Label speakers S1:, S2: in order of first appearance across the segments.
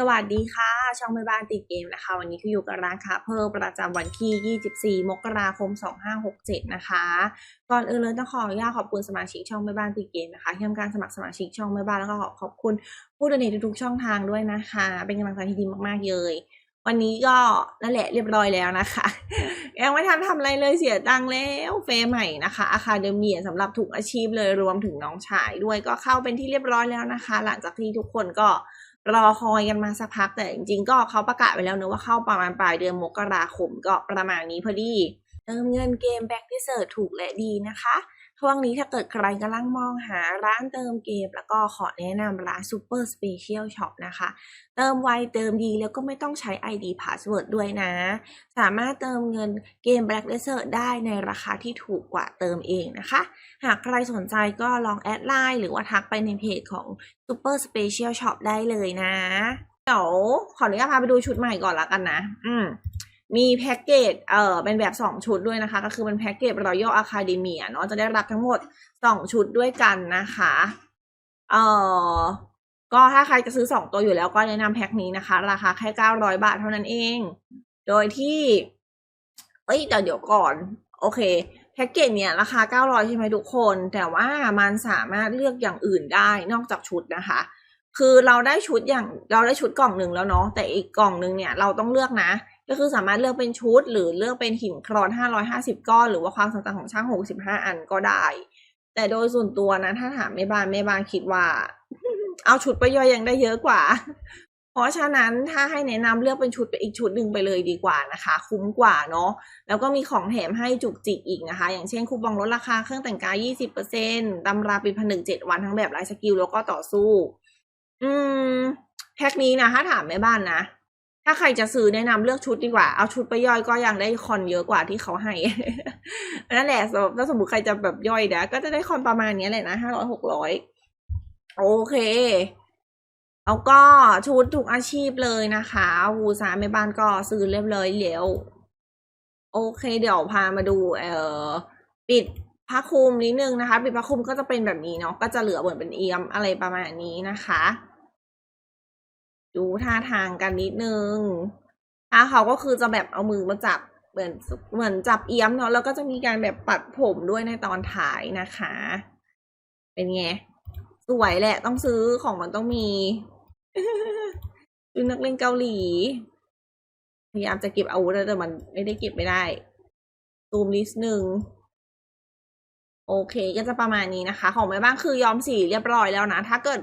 S1: สวัสดีค่ะ ช่องแม่บ้านติดเกมนะคะ วันนี้คืออยู่กับร้านค้าเพิ่มประจำวันที่ 24 มกราคม 2567 นะคะ ก่อนอื่นเลยต้องขออนุญาตขอบคุณสมาชิกช่องแม่บ้านติดเกมนะคะที่ทำการสมัครสมาชิกช่องแม่บ้านแล้วก็ขอขอบคุณผู้ดำเนินทุกๆช่องทางด้วยนะคะ เป็นกำลังใจที่ดีมากๆเลยวันนี้ก็นั่นแหละเรียบร้อยแล้วนะคะ ยังไม่ทันทำอะไรเลยเสียตังค์แล้วเฟย์ใหม่นะคะอาคาเดเมียสำหรับทุกอาชีพเลยรวมถึงน้องชายด้วยก็เข้าเป็นที่เรียบร้อยแล้วนะคะ หลังจากที่ทุกคนก็ รอคอยกันมาสักพักแต่จริงๆ ก็เขาประกาศไปแล้วเนอะว่าเข้าประมาณปลายเดือนมกราคมก็ประมาณนี้พอดีเติมเงินเกมแบ็กที่เสิร์ถูกและดีนะคะ ช่วงนี้ถ้าเกิดใครกำลังมองหาร้านเติมเกม แล้วก็ขอแนะนำร้าน Super Special Shop นะคะ เติมไวเติมดีแล้วก็ไม่ต้องใช้ ID Password ด้วยนะ สามารถเติมเงินเกม Black Desert ได้ในราคาที่ถูกกว่าเติมเองนะคะ หากใครสนใจก็ลองแอดไลน์หรือว่าทักไปในเพจของ Super Special Shop ได้เลยนะ เดี๋ยวขออนุญาตพาไปดูชุดใหม่ก่อนละกันนะ อืม มีแพ็กเกจ เอ่อ เป็นแบบ 2 ชุดด้วยนะคะ ก็คือเป็นแพ็กเกจ Royal Academia เนาะ จะได้รับทั้งหมด 2 ชุดด้วยกันนะคะ เอ่อ ก็ถ้าใครจะซื้อ 2 ตัวอยู่แล้วก็แนะนำแพ็คนี้นะคะ ราคาแค่ 900 บาทเท่านั้นเอง โดยที่ เอ้ยแต่เดี๋ยวก่อน โอเค แพ็กเกจเนี่ย ราคา 900 ใช่ไหมทุกคน แต่ว่ามันสามารถเลือกอย่างอื่นได้นอกจากชุดนะคะคือเราได้ชุดอย่างเราได้ชุดกล่องหนึ่งแล้วเนาะแต่อีกกล่องหนึ่งเนี่ยเราต้องเลือกนะ ก็คือสามารถเลือกเป็นชุด หรือเลือกเป็นหินครอน 550 ก้อน หรือว่าความสต่างของช่าง 65 อันก็ได้ แต่โดยส่วนตัวนะ ถ้าถามแม่บ้านแม่บ้านคิดว่า เอาชุดไปย่อยยังได้เยอะกว่า เพราะฉะนั้นถ้าให้แนะนำเลือกเป็นชุดไปอีกชุดหนึ่งไปเลยดีกว่านะคะ คุ้มกว่าเนาะแล้วก็มีของแถมให้จุกจิกอีกนะคะ อย่างเช่นคูปองลดราคาเครื่องแต่งกาย 20%ตำราปิดผนึก7วันทั้งแบบไลฟ์สกิลแล้วก็ต่อสู้ อืมแพ็คนี้นะถ้าถามแม่บ้านนะ ถ้าใครจะซื้อแนะนำเลือกชุดดีกว่า เอาชุดไปย่อยก็ยังได้คอนเยอะกว่าที่เขาให้ นั่นแหละถ้าสมมติใครจะแบบย่อยนะก็จะได้คอนประมาณนี้แหละนะห้าร้อยหกร้อยโอเคแล้วก็ชุดทุกอาชีพเลยนะคะวูซาแม่บ้านก็ซื้อเรียบร้อยแล้วโอเค เดี๋ยวพามาดู เอ่อ ปิดผ้าคลุมนิดนึงนะคะ ปิดผ้าคลุมก็จะเป็นแบบนี้เนาะก็จะเหลือเหมือนเป็นเอียมอะไรประมาณนี้นะคะ ดูท่าทางกันนิดนึงถ้าเขาก็คือจะแบบเอามือมาจับเหมือนเหมือนจับเอี้ยมเนาะแล้วก็จะมีการแบบปัดผมด้วยในตอนท้ายนะคะ เป็นไงสวยแหละต้องซื้อของมันต้องมีดูนักเล่นเกาหลี พยายามจะเก็บอาวุธแต่มันไม่ได้เก็บไม่ได้ซูมนิดนึงโอเค ก็จะประมาณนี้นะคะ ของแม่บ้านคือยอมสีเรียบร้อยแล้วนะ ถ้าเกิด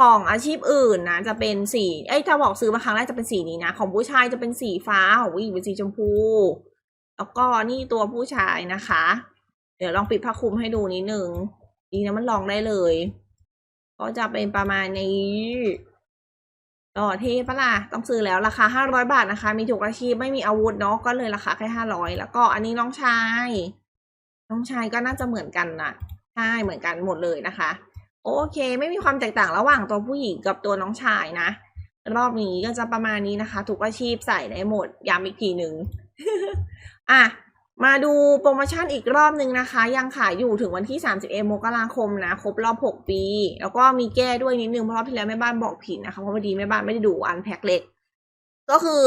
S1: ของอาชีพอื่นนะจะเป็นสีเอ้ยถ้าบอกซื้อมาครั้งแรกจะเป็นสีนี้นะ ของผู้ชายจะเป็นสีฟ้าของผู้หญิงเป็นสีชมพู แล้วก็นี่ตัวผู้ชายนะคะ เดี๋ยวลองปิดผ้าคลุมให้ดูนิดนึงดีนะมันลองได้เลย ก็จะเป็นประมาณนี้ต่อเทปะล่ะต้องซื้อแล้วราคาห้าร้อยบาทนะคะ มีถูกอาชีพไม่มีอาวุธเนาะก็เลยราคาแค่ห้าร้อยแล้วก็อันนี้น้องชาย น้องชายก็น่าจะเหมือนกันนะใช่เหมือนกันหมดเลยนะคะ โอเค ไม่มีความแตกต่างระหว่างตัวผู้หญิงกับตัวน้องชายนะ รอบนี้ก็จะประมาณนี้นะคะ ทุกอาชีพใส่ได้หมดย้ำอีกทีหนึ่งอะมาดูโปรโมชั่นอีกรอบหนึ่งนะคะ ยังขายอยู่ถึงวันที่ 31มกราคมนะ ครบรอบ 6 ปี แล้วก็มีแก้ด้วยนิดนึง เพราะรอบที่แล้วแม่บ้านบอกผิดนะคะ เพราะพอดีแม่บ้านไม่ได้ดูอันแพ็คเล็ก ก็คือ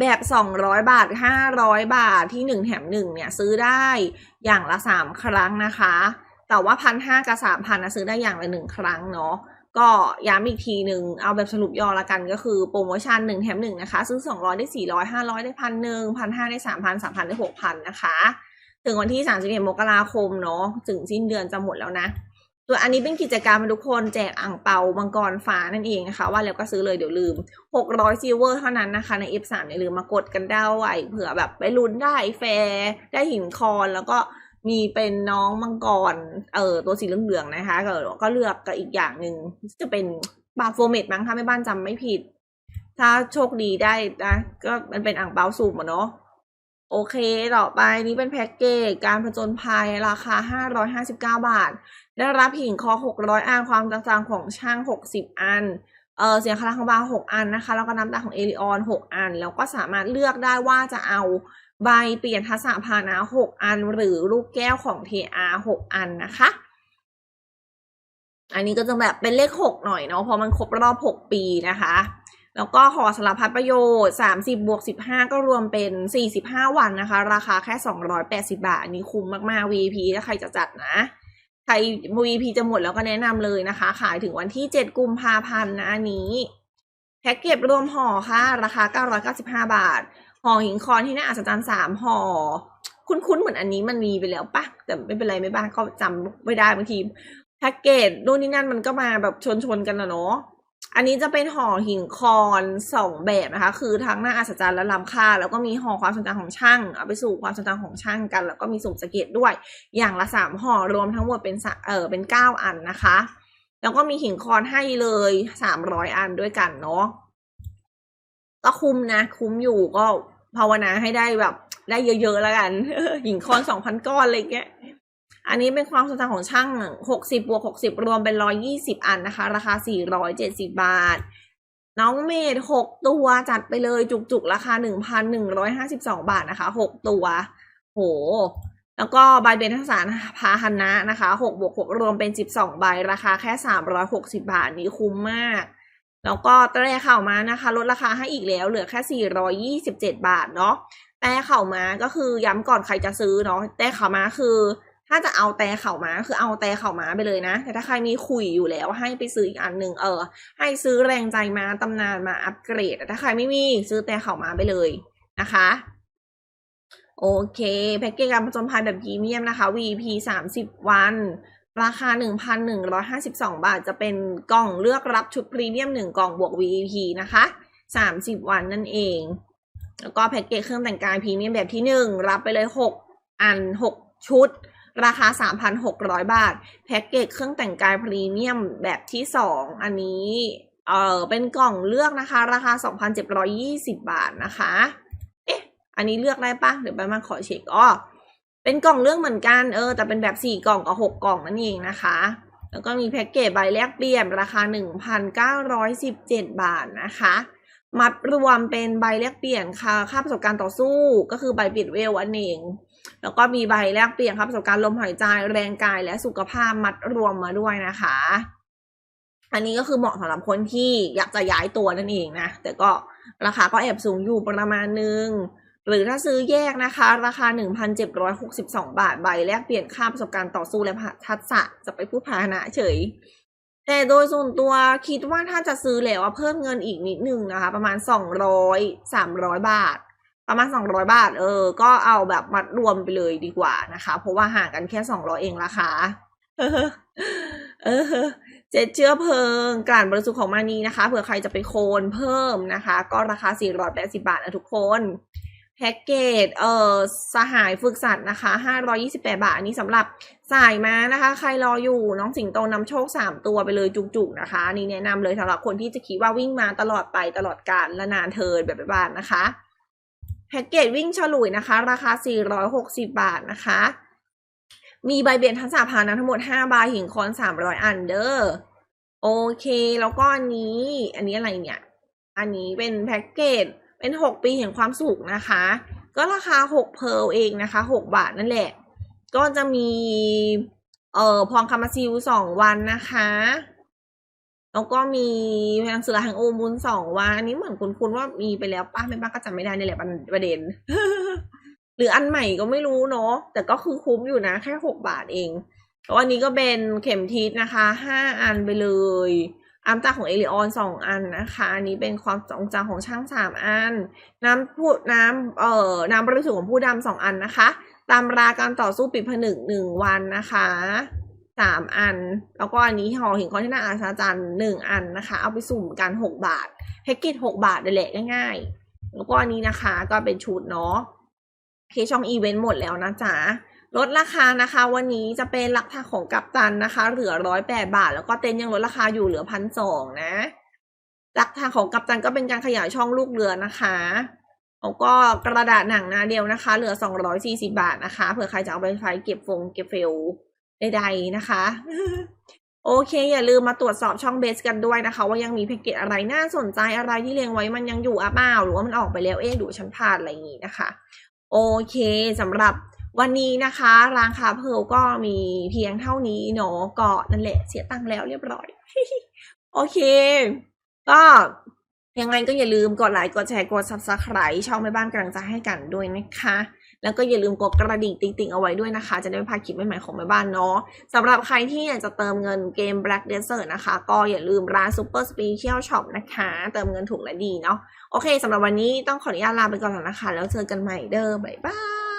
S1: แบบ 200 บาท 500 บาทที่ 1 แถม 1 เนี่ย ซื้อได้อย่างละ 3 ครั้งนะคะ แต่ว่าพันห้ากับสามพันนะซื้อได้อย่างละหนึ่งครั้งเนาะก็ย้ำอีกทีหนึ่งเอาแบบสรุปย่อละกันก็คือโปรโมชั่นหนึ่งแถมหนึ่งนะคะ ซื้อสองร้อยได้สี่ร้อยห้าร้อยได้พันหนึ่งพันห้าได้สามพันสามพันได้หกพันนะคะ ถึงวันที่สามสิบเอ็ดมกราคมเนาะถึงสิ้นเดือนจะหมดแล้วนะส่วอันนี้เป็นกิจกรรมทุกคนแจกอ่างเปามังกรฟ้านั่นเองนะคะ ว่าแล้วก็ซื้อเลยเดี๋ยวลืม 600ซิลเวอร์เท่านั้นนะคะใน F3 อย่าลืมมากดกันได้ไว้เผื่อแบบไปลุ้นได้แฟร์ได้หินคอนแล้วก็ มีเป็นน้องมังกร เออตัวสีเหลืองๆนะคะก็ก็เลือกกับอีกอย่างหนึ่งจะเป็นบาโฟเมตมั้งถ้าไม่บ้านจำไม่ผิด ถ้าโชคดีได้นะก็มันเป็นอ่างเปาสูบอะเนาะโอเค ต่อไปนี้เป็นแพ็กเกจการผจญภัยราคา 559 บาท ได้รับหินคอ 600 อัน ความต่างๆของช่าง 60 อัน เออเสียงคาราคาบาหกอันนะคะ แล้วก็น้ำตาของเอลิออนหกอัน แล้วก็สามารถเลือกได้ว่าจะเอา ใบเปลี่ยนทัศนพานะหกอัน หรือลูกแก้วของ TR หกอันนะคะ อันนี้ก็จะแบบเป็นเลขหกหน่อยเนาะเพราะมันครบรอบหกปีนะคะ แล้วก็ห่อสารพัดประโยชน์ 30 บวก 15 ก็รวมเป็น 45 วันนะคะ ราคาแค่ 280 บาท อันนี้คุ้มมาก ๆ VP ถ้าใครจะจัดนะ ใคร VP จะหมดแล้วก็แนะนำเลยนะคะ ขายถึงวันที่ 7 กุมภาพันธ์นะอันนี้แพ็กเกจรวมห่อค่ะ ราคา 995 บาท ห่อหินคอนที่น่าอัศจรรย์3ห่อคุ้นๆเหมือนอันนี้มันมีไปแล้วปะแต่ไม่เป็นไรไม่บ้างเขาจำไม่ได้บางทีแพ็กเกจนู่นนี่นั่นมันก็มาแบบชนๆกันนะเนาะอันนี้จะเป็นห่อหินคอนสองแบบนะคะ คือทั้งหน้าอัศจรรย์และล้ำค่า แล้วก็มีห่อความทรงจของช่าง เอาไปสู่ความทรงจของช่างกัน แล้วก็มีสุ่มสเก็ตด้วย อย่างละสามห่อรวมทั้งหมดเป็นเออเป็นเก้าอันนะคะ แล้วก็มีหินคอนให้เลยสามร้อยอันด้วยกันเนาะก็คุ้มนะ คุ้มอยู่ก็ ภาวนาให้ได้แบบ ได้เยอะๆแล้วกันหินคอนสองพันก้อนอะไรเงี้ยอันนี้เป็นความทรงจของช่างหกสิบบวกหกสิบรวมเป็นร้อยี่สิบอันนะคะ ราคาสี่ร้อยเจ็ดสิบาท น้องเมดหกตัวจัดไปเลยจุกๆ ราคาหนึ่งพันหนึ่งร้อยห้าสิบสองบาทนะคะหกตัว โห แล้วก็ใบเบนทักษารพาหนะนะคะหกบวกหกรวมเป็นสิบสองใบราคาแค่สามร้อยหกสิบาทนี้คุ้มมาก แล้วก็แตรข่ามานะคะ ลดราคาให้อีกแล้วเหลือแค่ 427 บาทเนาะแต่เข่ามาก็คือย้ำก่อนใครจะซื้อเนาะแต่เข่ามาคือ ถ้าจะเอาแต่เข่ามาคือเอาแต่เข่ามาไปเลยนะ แต่ถ้าใครมีคุยอยู่แล้วให้ไปซื้ออีกอันหนึ่งเออ ให้ซื้อแรงใจมาตำนานมาอัปเกรดแต่ถ้าใครไม่มีซื้อแต่เข่ามาไปเลยนะคะโอเค แพ็กเกจการผจญภัยแบบพรีเมียมนะคะ VP 30 วัน ราคา 1,152 บาท จะเป็นกล่องเลือกรับชุดพรีเมียม 1 กล่องบวก VIP นะคะ 30 วันนั่นเอง แล้วก็แพ็กเกจเครื่องแต่งกายพรีเมียมแบบที่ 1 รับไปเลย 6 อัน 6 ชุด ราคา 3,600 บาท แพ็กเกจเครื่องแต่งกายพรีเมียมแบบที่ 2 อันนี้ เออเป็นกล่องเลือกนะคะ ราคา 2,720 บาทนะคะ เอ๊ะ อันนี้เลือกได้ปะเดี๋ยวไปมาขอเช็คอ้อ เป็นกล่องเลือกเหมือนกันเออ แต่เป็นแบบสี่กล่องกับหกกล่องนั่นเองนะคะ แล้วก็มีแพ็กเกจใบแลกเปลี่ยนราคาหนึ่งพันเก้าร้อยสิบเจ็ดบาทนะคะ มัดรวมเป็นใบแลกเปลี่ยนค่าค่าประสบการณ์ต่อสู้ก็คือใบปิดเวลอันเองแล้วก็มีใบแลกเปลี่ยนค่าประสบการณ์ลมหายใจแรงกายและสุขภาพมัดรวมมาด้วยนะคะ อันนี้ก็คือเหมาะสำหรับคนที่อยากจะย้ายตัวนั่นเองนะ แต่ก็ราคาก็แอบสูงอยู่ประมาณนึง หรือถ้าซื้อแยกนะคะ ราคา 1,762 บาทใบแลกเปลี่ยนค่าประสบการณ์ต่อสู้และทักษะจะไปพูดพาหนะเฉย แต่โดยส่วนตัวคิดว่าถ้าจะซื้อแล้วเพิ่มเงินอีกนิดนึงนะคะ ประมาณ 200 300 บาท ประมาณ 200 บาท เออ ก็เอาแบบมัดรวมไปเลยดีกว่านะคะ เพราะว่าห่างกันแค่ 200 เองราคาเออเจ็ดเชื้อเพลิงกลั่นบริสุทธิ์ของมานีนะคะเผื่อใครจะไปโคนเพิ่มนะคะ ก็ราคา 480 บาทนะทุกคน แพ็กเกจเอ่อสหายฝึกสัตว์นะคะ 528 บาท อันนี้สำหรับสายมานะคะ ใครรออยู่น้องสิงโตนำโชค 3 ตัวไปเลยจุกๆนะคะนนี่แนะนำเลยสำหรับคนที่จะคิดว่าวิ่งมาตลอดไปตลอดกาลและนานเทินแบบบ้านนะคะ แพ็กเกจวิ่งฉลุยนะคะ ราคา 460 บาทนะคะ มีใบเบียนทักษะพานะทั้งหมด5ใบหิงคอน 300 อันเดอร์โอเค แล้วก็อันนี้ อันนี้อะไรเนี่ย อันนี้เป็นแพ็กเกจ เป็นหกปีแห่งความสุขนะคะ ก็ราคาหกเพร์ลเองนะคะหกบาทนั่นแหละ ก็จะมี เอ่อพองคามาซิลสองวันนะคะ แล้วก็มีพลังสือห่งโอมูลสองวันอันนี้เหมือนคุณคุณว่ามีไปแล้วป้าไม่ป้าก็จำไม่ได้นี่แหละประเด็น หรืออันใหม่ก็ไม่รู้เนาะแต่ก็คือคุ้มอยู่นะ แค่หกบาทเองแล้วอันนี้ก็เป็นเข็มทิศนะคะห้าอันไปเลย อัมตาของเอลิออนสองอันนะคะ อันนี้เป็นความทรงจำของช่างสามอัน น้ำพูน้ำเอ่อน้ำบริสุทธิ์ของผู้ดำสองอันนะคะตามราการต่อสู้ปิดผนึกหนึ่งวันนะคะสามอัน แล้วก็อันนี้ห่อหินคอนที่น่าอาศจรรย์หนึ่งอันนะคะ เอาไปสุ่มกันหกบาทแพ็กเกจหกบาทเลยแหละง่ายๆ แล้วก็อันนี้นะคะก็เป็นชุดเนาะเคช่องอีเวนต์หมดแล้วนะจ๊ะ ลดราคานะคะ วันนี้จะเป็นราคาของกัปตันนะคะ เหลือร้อยแปดบาท แล้วก็เต็นยังลดราคาอยู่เหลือพันสองนะราคาของกัปตันก็เป็นการขยายช่องลูกเรือนะคะแล้วก็กระดาษหนังนาเดียวนะคะ เหลือสองร้อยสี่สิบาทนะคะเผื่อใครจะเอาไปใช้เก็บฟงเก็บเฟลใดๆนะคะ โอเค อย่าลืมมาตรวจสอบช่องเบสกันด้วยนะคะ ว่ายังมีแพ็กเกจอะไรน่าสนใจอะไรที่เรียงไว้มันยังอยู่อะเปล่าหรือว่ามันออกไปแล้วเอ๊ะดูฉันพลาดอะไรอย่างงี้นะคะ โอเคสำหรับ วันนี้นะคะร้านคาเพลก็มีเพียงเท่านี้เนาะก็นั่นแหละเสียตังค์แล้วเรียบร้อย โอเค ก็ยังไงก็อย่าลืมกดไลค์กดแชร์กด subscribe ช่องแม่บ้านกำลังจะให้กันด้วยนะคะ แล้วก็อย่าลืมกดกระดิ่งติ๊งๆเอาไว้ด้วยนะคะ จะได้ไม่พลาดคลิปใหม่ๆของแม่บ้านเนาะสำหรับใครที่อยากจะเติมเงินเกม Black Desert นะคะ ก็อย่าลืมร้าน Super Special Shop นะคะ เติมเงินถูกและดีเนาะโอเคสำหรับวันนี้ต้องขออนุญาตลาไปก่อนแล้วนะคะ แล้วเจอกันใหม่เด้อบ๊ายบาย